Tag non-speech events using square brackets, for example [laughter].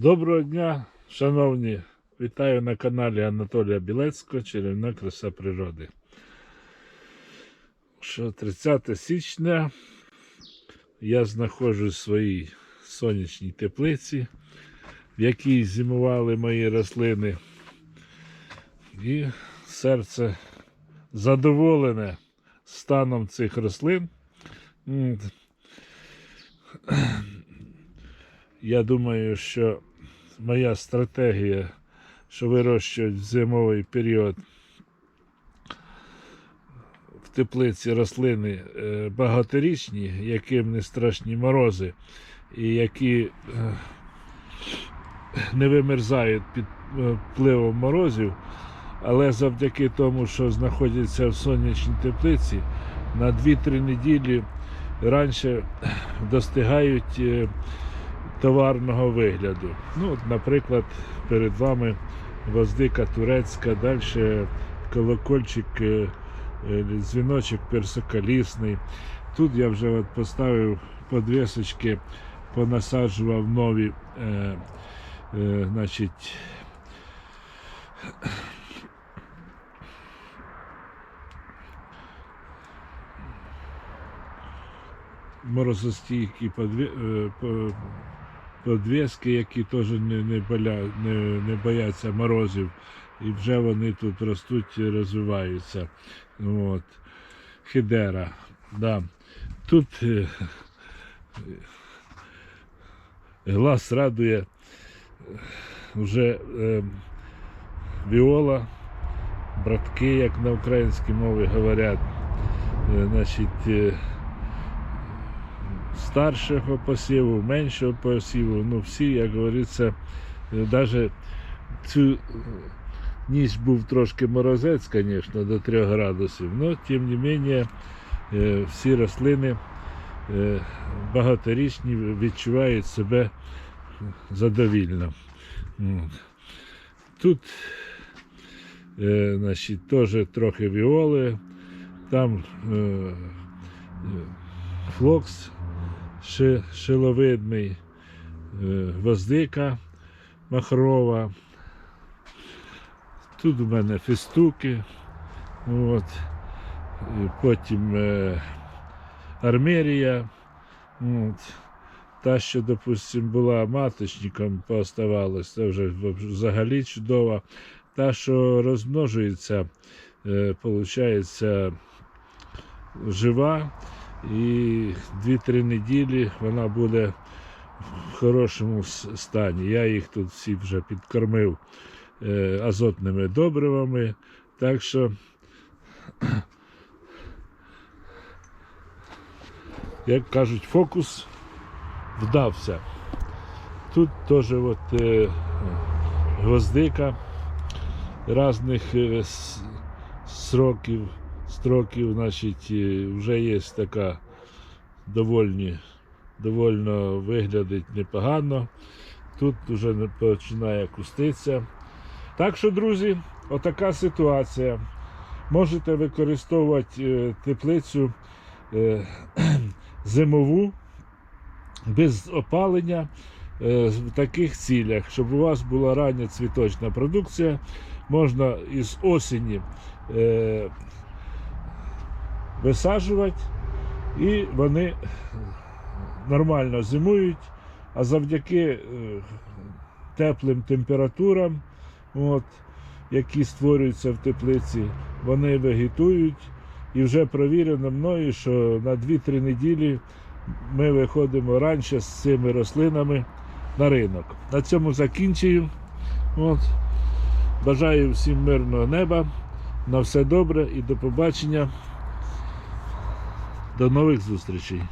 Доброго дня, шановні! Вітаю на каналі Анатолія Білецького Чарівна краса природи. Що 30 січня я знаходжусь в своїй сонячній теплиці, в якій зимували мої рослини. І серце задоволене станом цих рослин. [clears throat] Я думаю, що моя стратегія, що вирощують в зимовий період в теплиці рослини е, багаторічні, яким не страшні морози, і які е, не вимерзають під е, впливом морозів, але завдяки тому, що знаходяться в сонячній теплиці, на 2-3 неділі раніше достигають товарного вигляду. Ну, наприклад, перед вами гвоздика турецька, далі колокольчик, е, е, дзвіночок персиколісний. Тут я вже от поставив подвісочки, понасаджував нові е, е, значить, морозостійкі подві, е, подвіски, які теж не, не, боля, не, не бояться морозів. І вже вони тут ростуть і розвиваються. От. Хидера. Да. Тут е, глаз радує вже е, віола, братки, як на українській мові говорять. Е, значить, е, старшого посіву, меншого посіву, ну всі, як говориться, навіть цю е, ніч був трошки морозець, звісно, до 3 градусів, але тим не менше е, всі рослини е, багаторічні відчувають себе задовільно. Тут е, значить, теж трохи віоли, там е, е, флокс шиловидний, е, гвоздика махрова. Тут у мене фістуки. От. Потім е, армерія. От. Та, що, допустим, була маточником, пооставалась, це вже взагалі чудова. Та, що розмножується, е, получається жива, і 2-3 неділі вона буде в хорошому стані. Я їх тут всі вже підкормив е, азотними добривами. Так що, [clears throat] як кажуть, фокус вдався. Тут теж от, е, гвоздика різних е, сроків, строків, значить, е, вже є така довольні, довольно виглядить непогано. Тут вже починає куститися. Так що, друзі, отака ситуація. Можете використовувати е, теплицю е, [clears throat] зимову без опалення в таких цілях, щоб у вас була рання цвіточна продукція, можна із осені висаджувати, і вони нормально зимують, а завдяки е, теплим температурам, от, які створюються в теплиці, вони вегетують. І вже провірено мною, що на 2-3 неділі ми виходимо раніше з цими рослинами на ринок. На цьому закінчую. От. Бажаю всім мирного неба. На все добре і до побачення. До нових зустрічей.